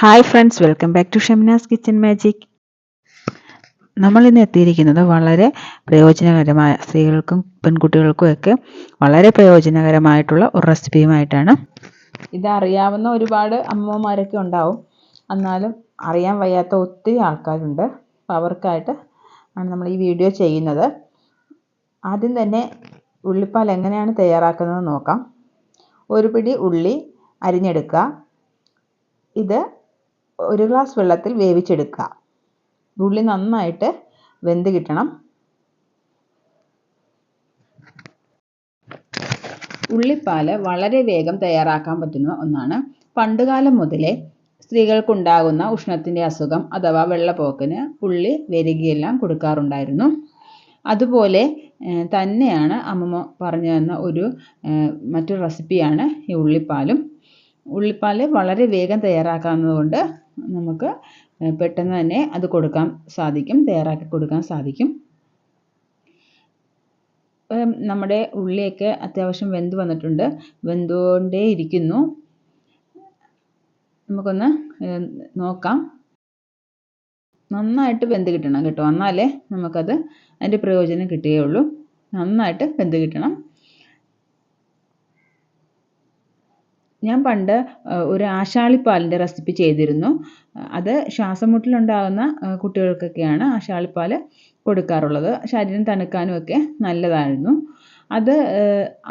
Hi friends welcome back to Shemina's kitchen magic നമ്മൾ ഇന്ന് എത്തിയിരിക്കുന്നത് വളരെ പ്രയോജനകരമായ സ്ത്രീകൾക്കും പെൺകുട്ടികൾക്കും ഒക്കെ വളരെ പ്രയോജനകരമായിട്ടുള്ള ഒരു റെസിപ്പിയുമായിട്ടാണ്. ഇതറിയാവുന്ന ഒരുപാട് അമ്മമാരൊക്കെ ഉണ്ടാവും. എന്നാലും അറിയാൻ വയ്യാത്ത ഒത്തിരി ആൾക്കാരുണ്ട്. അപ്പോൾ അവർക്കായിട്ട് ആണ് നമ്മൾ ഈ വീഡിയോ ചെയ്യുന്നത്. ആദ്യം തന്നെ ഉള്ളിപ്പാൽ എങ്ങനെയാണ് തയ്യാറാക്കുന്നത് നോക്കാം. ഒരു പിടി ഉള്ളി അരിഞ്ഞെടുക്കുക. ഇത് ഒരു ഗ്ലാസ് വെള്ളത്തിൽ വേവിച്ചെടുക്കുക. ഉള്ളി നന്നായിട്ട് വെന്ത് കിട്ടണം. ഉള്ളിപ്പാൽ വളരെ വേഗം തയ്യാറാക്കാൻ പറ്റുന്ന ഒന്നാണ്. പണ്ടുകാലം മുതലേ സ്ത്രീകൾക്കുണ്ടാകുന്ന ഉഷ്ണത്തിന്റെ അസുഖം അഥവാ വെള്ളപ്പോക്കിന് ഉള്ളി വരികയെല്ലാം കൊടുക്കാറുണ്ടായിരുന്നു. അതുപോലെ തന്നെയാണ് അമ്മമ്മ പറഞ്ഞു തന്ന ഒരു മറ്റൊരു റെസിപ്പിയാണ് ഈ ഉള്ളിപ്പാലും. ഉള്ളിപ്പാൽ വളരെ വേഗം തയ്യാറാക്കാവുന്നതുകൊണ്ട് നമുക്ക് പെട്ടെന്ന് തന്നെ അത് കൊടുക്കാൻ സാധിക്കും തയ്യാറാക്കി കൊടുക്കാൻ സാധിക്കും. നമ്മുടെ ഉള്ളിയൊക്കെ അത്യാവശ്യം വെന്ത് വന്നിട്ടുണ്ട്. വെന്തുകൊണ്ടേ ഇരിക്കുന്നു. നമുക്കൊന്ന് നോക്കാം. നന്നായിട്ട് വെന്ത് കിട്ടണം കേട്ടോ. എന്നാലേ നമുക്കത് അതിന്റെ പ്രയോജനം കിട്ടുകയുള്ളൂ. നന്നായിട്ട് വെന്ത് കിട്ടണം. ഞാൻ പണ്ട് ഒരു ആശാളിപ്പാലിന്റെ റെസിപ്പി ചെയ്തിരുന്നു. അത് ശ്വാസമുട്ടലുണ്ടാകുന്ന കുട്ടികൾക്കൊക്കെയാണ് ആശാളിപ്പാൽ കൊടുക്കാറുള്ളത്. ശരീരം തണുക്കാനും ഒക്കെ നല്ലതായിരുന്നു. അത്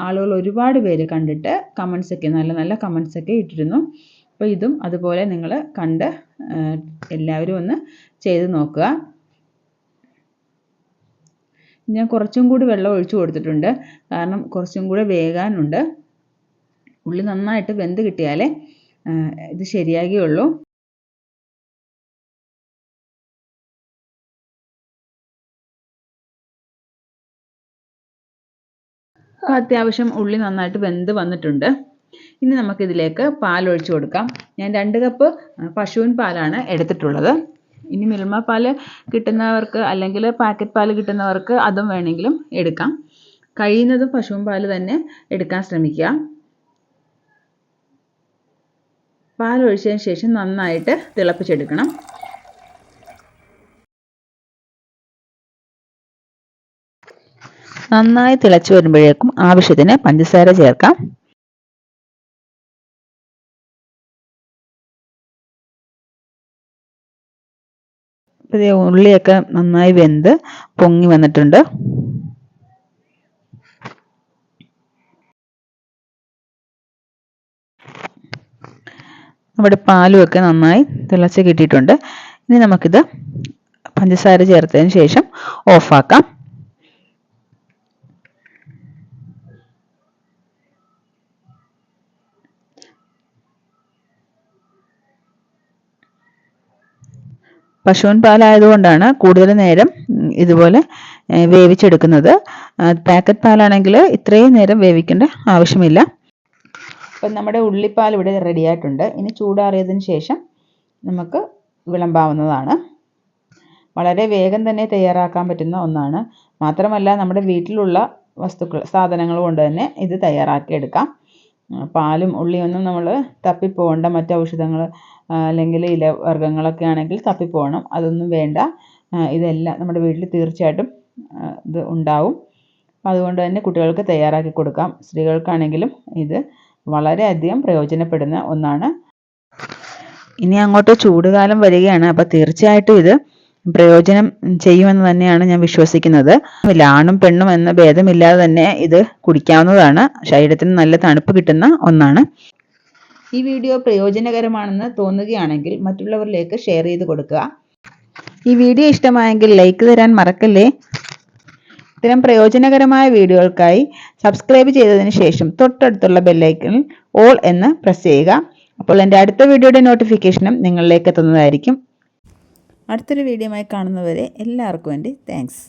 ആളുകൾ ഒരുപാട് പേര് കണ്ടിട്ട് കമൻസൊക്കെ നല്ല നല്ല കമൻസൊക്കെ ഇട്ടിരുന്നു. അപ്പോൾ ഇതും അതുപോലെ നിങ്ങൾ കണ്ട് എല്ലാവരും ഒന്ന് ചെയ്ത് നോക്കുക. ഞാൻ കുറച്ചും കൂടി വെള്ളം ഒഴിച്ചു കൊടുത്തിട്ടുണ്ട്. കാരണം കുറച്ചും കൂടി വേകാനുണ്ട്. ഉള്ളി നന്നായിട്ട് വെന്ത് കിട്ടിയാലേ ഇത് ശരിയാകുകയുള്ളൂ. അത്യാവശ്യം ഉള്ളി നന്നായിട്ട് വെന്ത് വന്നിട്ടുണ്ട്. ഇനി നമുക്കിതിലേക്ക് പാൽ ഒഴിച്ചു കൊടുക്കാം. ഞാൻ രണ്ട് കപ്പ് പശുവിൻ പാലാണ് എടുത്തിട്ടുള്ളത്. ഇനി മിൽമ പാൽ കിട്ടുന്നവർക്ക് അല്ലെങ്കിൽ പാക്കറ്റ് പാൽ കിട്ടുന്നവർക്ക് അതും വേണമെങ്കിലും എടുക്കാം. കഴിയുന്നതും പശുവിൻ പാൽ തന്നെ എടുക്കാൻ ശ്രമിക്കുക. പാൽ ഒഴിച്ചതിന് ശേഷം നന്നായിട്ട് തിളപ്പിച്ചെടുക്കണം. നന്നായി തിളച്ചു വരുമ്പോഴേക്കും ആവശ്യത്തിന് പഞ്ചസാര ചേർക്കാം. ഉള്ളിയൊക്കെ നന്നായി വെന്ത് പൊങ്ങി വന്നിട്ടുണ്ട്. നമ്മുടെ പാലും ഒക്കെ നന്നായി തിളച്ച് കിട്ടിയിട്ടുണ്ട്. ഇനി നമുക്കിത് പഞ്ചസാര ചേർത്തതിന് ശേഷം ഓഫാക്കാം. പശുവിൻ പാലായതുകൊണ്ടാണ് കൂടുതൽ നേരം ഇതുപോലെ വേവിച്ചെടുക്കുന്നത്. പാക്കറ്റ് പാലാണെങ്കിൽ ഇത്രയും നേരം വേവിക്കേണ്ട ആവശ്യമില്ല. അപ്പം നമ്മുടെ ഉള്ളിപ്പാൽ ഇവിടെ റെഡി ആയിട്ടുണ്ട്. ഇനി ചൂടാറിയതിന് ശേഷം നമുക്ക് വിളമ്പാവുന്നതാണ്. വളരെ വേഗം തന്നെ തയ്യാറാക്കാൻ പറ്റുന്ന ഒന്നാണ്. മാത്രമല്ല നമ്മുടെ വീട്ടിലുള്ള വസ്തുക്കൾ സാധനങ്ങൾ കൊണ്ട് തന്നെ ഇത് തയ്യാറാക്കിയെടുക്കാം പാലും ഉള്ളിയൊന്നും നമ്മൾ തപ്പിപ്പോകേണ്ട മറ്റ് ഔഷധങ്ങൾ അല്ലെങ്കിൽ ഇല വർഗങ്ങളൊക്കെ ആണെങ്കിൽ തപ്പിപ്പോകണം അതൊന്നും വേണ്ട. ഇതെല്ലാം നമ്മുടെ വീട്ടിൽ തീർച്ചയായിട്ടും ഇത് ഉണ്ടാവും. അതുകൊണ്ട് തന്നെ കുട്ടികൾക്ക് തയ്യാറാക്കി കൊടുക്കാം. സ്ത്രീകൾക്കാണെങ്കിലും ഇത് വളരെയധികം പ്രയോജനപ്പെടുന്ന ഒന്നാണ്. ഇനി അങ്ങോട്ട് ചൂടുകാലം വരികയാണ്. അപ്പൊ തീർച്ചയായിട്ടും ഇത് പ്രയോജനം ചെയ്യുമെന്ന് തന്നെയാണ് ഞാൻ വിശ്വസിക്കുന്നത്. ആണും പെണ്ണും എന്ന ഭേദമില്ലാതെ തന്നെ ഇത് കുടിക്കാവുന്നതാണ്. ശരീരത്തിന് നല്ല തണുപ്പ് കിട്ടുന്ന ഒന്നാണ്. ഈ വീഡിയോ പ്രയോജനകരമാണെന്ന് തോന്നുകയാണെങ്കിൽ മറ്റുള്ളവരിലേക്ക് ഷെയർ ചെയ്ത് കൊടുക്കുക. ഈ വീഡിയോ ഇഷ്ടമായെങ്കിൽ ലൈക്ക് തരാൻ മറക്കല്ലേ? ഇത്തരം പ്രയോജനകരമായ വീഡിയോകൾക്കായി സബ്സ്ക്രൈബ് ചെയ്തതിന് ശേഷം തൊട്ടടുത്തുള്ള ബെല്ലൈക്കണിൽ ഓൾ എന്ന് പ്രസ് ചെയ്യുക. അപ്പോൾ എന്റെ അടുത്ത വീഡിയോയുടെ നോട്ടിഫിക്കേഷനും നിങ്ങളിലേക്ക് എത്തുന്നതായിരിക്കും. അടുത്തൊരു വീഡിയോ വീഡിയോയുമായി കാണുന്നവരെ എല്ലാവർക്കും വേണ്ടി താങ്ക്സ്